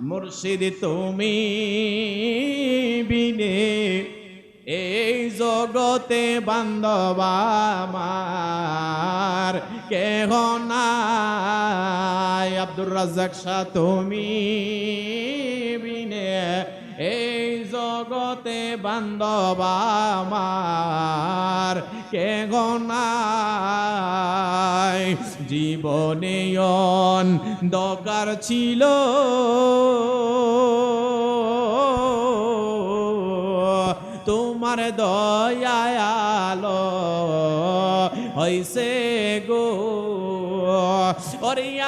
মুর্শিদ তুমি বিনে এই জগতে বান্ধব আমার কেহ নাই। আব্দুর রাজ্জাক শাহ তুমি বিনে এই জগতে বান্ধব আমার কেহ নাই। জীবনে দরকার ছিল। তোমার দয়ালো হইছে গো।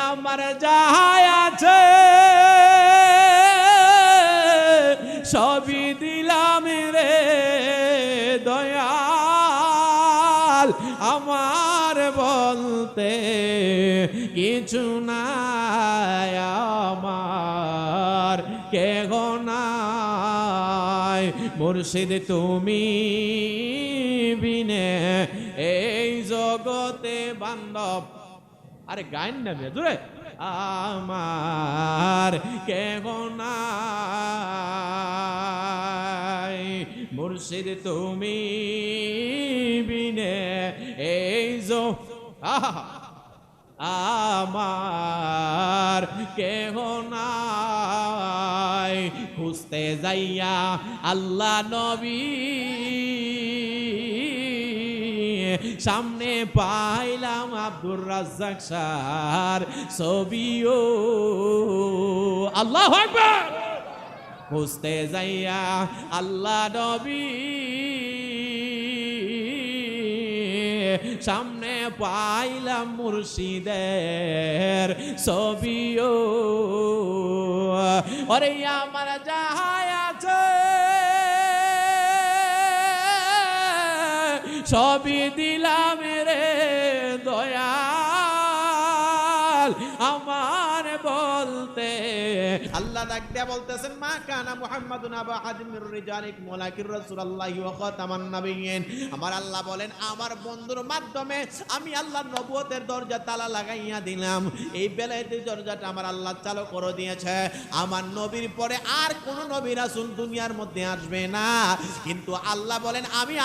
আমার যাহাই আছে সবই দিলাম রে দয়াল আমার বলতে কিছু নাই আমার কে নাই। মুর্শিদ, তুমি বিনে এই জগতে বান্ধব। আরে গাইন না দূরে। আমার কেহ নাই। মুর্শিদ তুমি বিনে এই জো আমার কেহ নাই। খুঁজতে যাইয়া আল্লাহ নবী সামনে পাইলাম আব্দুর রাজ্জাক সার ছবিও। আল্লাহ আকবার। খুঁজতে যাইয়া আল্লাহ নবী সামনে পাইলাম মুর্শিদের ছবিও। ওরে আমার যাহাই আছে সবই দিলাম রে দয়াল। আমার বলতে। আল্লাহ ডাক বলতেছেন, মা কানা মুহাম্মাদুন আবা হাদিমির রিজালিক মুলাকির রাসূলুল্লাহি ওয়া খাতামান আমার আল্লাহ বলেন, আমার বন্ধুর মাধ্যমে আমি আল্লাহ নবুয়তের দরজা তালা লাগাইয়া দিলাম। এই বেলায়েতের দরজাটা আমার আল্লাহ চালু করে দিয়েছে। আমার নবীর পরে আর কোন নবী রাসূল দুনিয়ার মধ্যে আসবে না। কিন্তু আল্লাহ বলেন, আমি